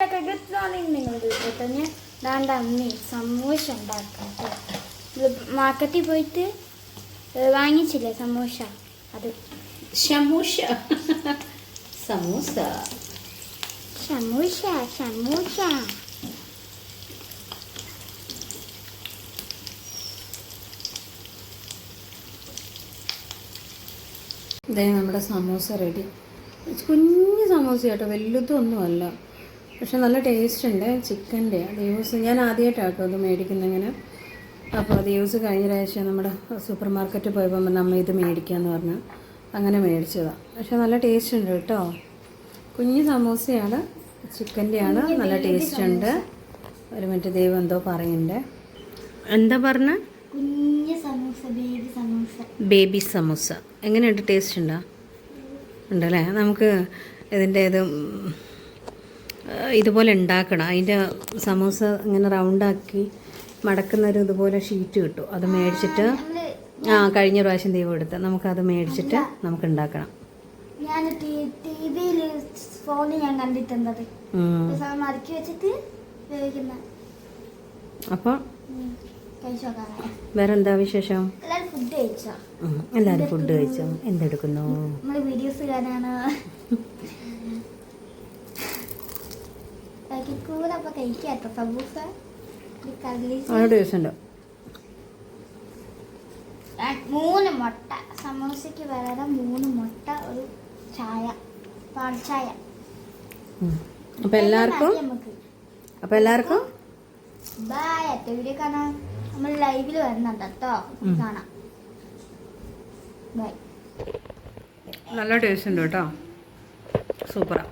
Good morning നിങ്ങൾ വീട്ടിൽ ഞാൻ ദാണ്ട അമ്മി സമൂസ ഉണ്ടാക്കാം മാർക്കറ്റിൽ പോയിട്ട് വാങ്ങിച്ചില്ലേ സമൂസ? അത്. ഷമൂഷ സമൂസ? സമൂസ സമൂസ. ഇതേ നമ്മുടെ സമൂസ റെഡി കുഞ്ഞു സമൂസ കേട്ടോ വലുതൊന്നും അല്ല പക്ഷെ നല്ല ടേസ്റ്റ് ഉണ്ട്. ചിക്കന്റെ ദിവസ് ഞാൻ ആദ്യമായിട്ടാണ് കേട്ടോ അത് മേടിക്കുന്നിങ്ങനെ അപ്പോൾ ദിവസ് കഴിഞ്ഞ പ്രാവശ്യം നമ്മുടെ സൂപ്പർ മാർക്കറ്റിൽ പോയപ്പോൾ നമ്മൾ ഇത് മേടിക്കാമെന്ന് പറഞ്ഞു. അങ്ങനെ മേടിച്ചതാണ് പക്ഷെ നല്ല ടേസ്റ്റ് ഉണ്ട് കേട്ടോ. കുഞ്ഞു സമൂസയാണ് ചിക്കന്റെയാണ് നല്ല ടേസ്റ്റ് ഉണ്ട്. ഒരു മറ്റേ ദൈവം എന്തോ പറയുന്നുണ്ട്. എന്താ പറഞ്ഞ? കുഞ്ഞ് സമൂസ ബേബി സമൂസ. ബേബി സമൂസ. എങ്ങനെയുണ്ട്? ടേസ്റ്റ് ഉണ്ടോ? ഉണ്ടല്ലേ? നമുക്ക് ഇതിന്റെ ഇത് ഇതുപോലെ ഉണ്ടാക്കണം. അതിന്റെ സമൂസ ഇങ്ങനെ റൗണ്ടാക്കി മടക്കുന്നൊരു ഇതുപോലെ ഷീറ്റ് കിട്ടും. അത് മേടിച്ചിട്ട് ആ കഴിഞ്ഞ പ്രാവശ്യം ദൈവം എടുത്ത്. നമുക്കത് മേടിച്ചിട്ട് നമുക്ക് ഉണ്ടാക്കണം. ഞാൻ ടി വിയിൽ ഫോണിൽ ഞാൻ കണ്ടിട്ടുണ്ടത്. ഉം. മടക്കി വെച്ചിട്ട് അപ്പോൾ ഉം, കഴിച്ചു നോക്കാനാണ് വേറെ എന്താ വിശേഷം? എല്ലാരും ഫുഡ് കഴിച്ചോ? എന്തെടുക്കുന്നു? വീഡിയോസ് കൂടെ അപ്പൊ കഴിക്കാട്ടോ സമൂസ ഒരു കടലി ആ ടേസ്റ്റ് ഉണ്ട് മൂന്ന് മുട്ട സമോസയ്ക്ക് വരാതെ മൂന്ന് മുട്ട ഒരു ചായ പാൽ ചായ അപ്പോൾ എല്ലാവർക്കും? അപ്പൊ എല്ലാവർക്കും? ബൈ അറ്റ വീഡിയോ കാണാം നമ്മൾ ലൈവിൽ വരുന്നുണ്ട് കേട്ടോ. കാണാം. ബൈ നല്ല ടേസ്റ്റ് ഉണ്ട് കേട്ടോ. സൂപ്പറാണ്